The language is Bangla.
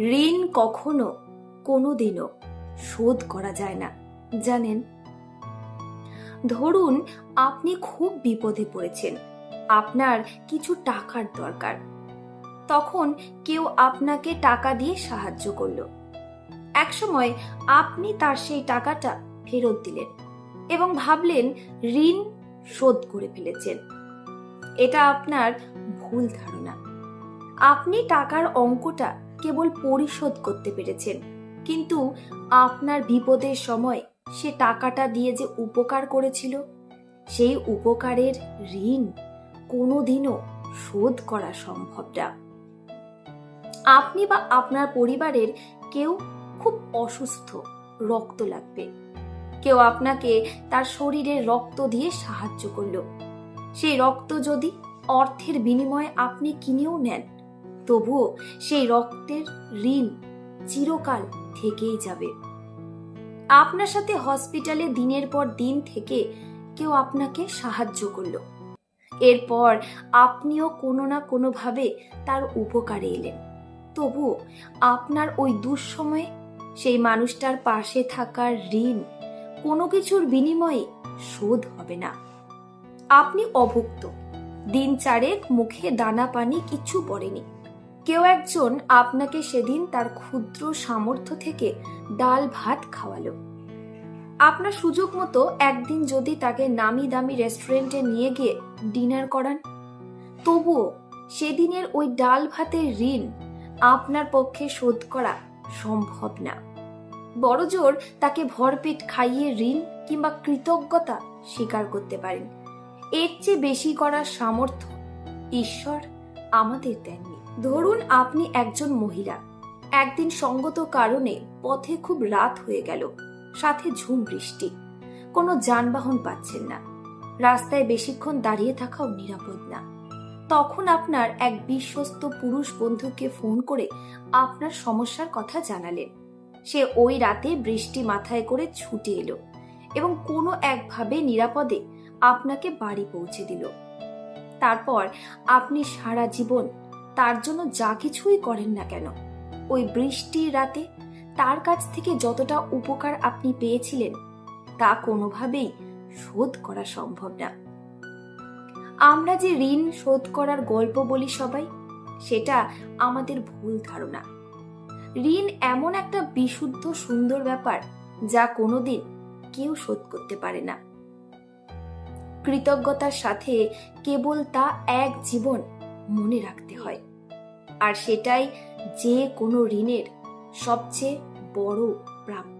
ঋণ কখনো কোনোদিনও শোধ করা যায় না, জানেন? ধরুন আপনি খুব বিপদে পড়েছেন, আপনার কিছু টাকার দরকার। তখন কেউ আপনাকে টাকা দিয়ে সাহায্য করল। একসময় আপনি তার সেই টাকাটা ফেরত দিলেন এবং ভাবলেন ঋণ শোধ করে ফেলেছেন। এটা আপনার ভুল ধারণা। আপনি টাকার অঙ্কটা কেবল পরিশোধ করতে পেরেছেন। কিন্তু আপনার বিপদের সময় সে টাকাটা দিয়ে যে উপকার করেছিল, সেই উপকারের ঋণ কোনোদিনও শোধ করা সম্ভব না। আপনি বা আপনার পরিবারের কেউ খুব অসুস্থ, রক্ত লাগবে। কেউ আপনাকে তার শরীরে রক্ত দিয়ে সাহায্য করল। সেই রক্ত যদি অর্থের বিনিময়ে আপনি কিনেও নেন তবুও সেই রক্তের ঋণ চিরকাল থেকেই যাবে। আপনার সাথে হসপিটালে দিনের পর দিন থেকে কেউ আপনাকে সাহায্য করল। এরপর আপনিও কোনো না কোনোভাবে তার উপকারে এলেন। তবুও আপনার ওই দুঃসময়ে সেই মানুষটার পাশে থাকার ঋণ কোনো কিছুর বিনিময়ে শোধ হবে না। আপনি অভুক্ত। দিন চারেক মুখে দানা পানি কিছু পড়েনি। কেউ একজন আপনাকে সেদিন তার ক্ষুদ্র সামর্থ্য থেকে ডাল ভাত খাওয়ালো। আপনার সুযোগ মতো একদিন যদি তাকে নামি দামি রেস্টুরেন্টে নিয়ে গিয়ে ডিনার করান। তবুও সেদিনের ওই ডাল ভাতের ঋণ আপনার পক্ষে শোধ করা সম্ভব না। বড়জোর তাকে ভরপেট খাইয়ে ঋণ কিংবা কৃতজ্ঞতা স্বীকার করতে পারেন। এর চেয়ে বেশি করার সামর্থ্য ঈশ্বর আমাদের দেননি ধরুন আপনি একজন মহিলা। একদিন সঙ্গত কারণে পথে খুব রাত হয়ে গেল, সাথে ঝুম বৃষ্টি। কোনো যানবাহন পাচ্ছেন না। রাস্তায় বেশিক্ষণ দাঁড়িয়ে থাকাও নিরাপদ না। তখন আপনার এক বিশ্বস্ত পুরুষ বন্ধুকে ফোন করে আপনার সমস্যার কথা জানালেন। সে ওই রাতে বৃষ্টি মাথায় করে ছুটে এলো এবং কোনো একভাবে নিরাপদে আপনাকে বাড়ি পৌঁছে দিল। তারপর আপনি সারা জীবন তার জন্য যা কিছুই করেন না কেন। ওই বৃষ্টির রাতে তার কাছ থেকে যতটা উপকার আপনি পেয়েছিলেন, তা কোনোভাবেই শোধ করা সম্ভব না। আমরা যে ঋণ শোধ করার গল্প বলি সবাই, সেটা আমাদের ভুল ধারণা। ঋণ এমন একটা বিশুদ্ধ, সুন্দর ব্যাপার যা কোনোদিন কেউ শোধ করতে পারে না। কৃতজ্ঞতার সাথে কেবল তা এক জীবন মনে রাখতে হয়। আর সেটাই যে কোনো ঋণের সবচেয়ে বড় প্রাপ্তি।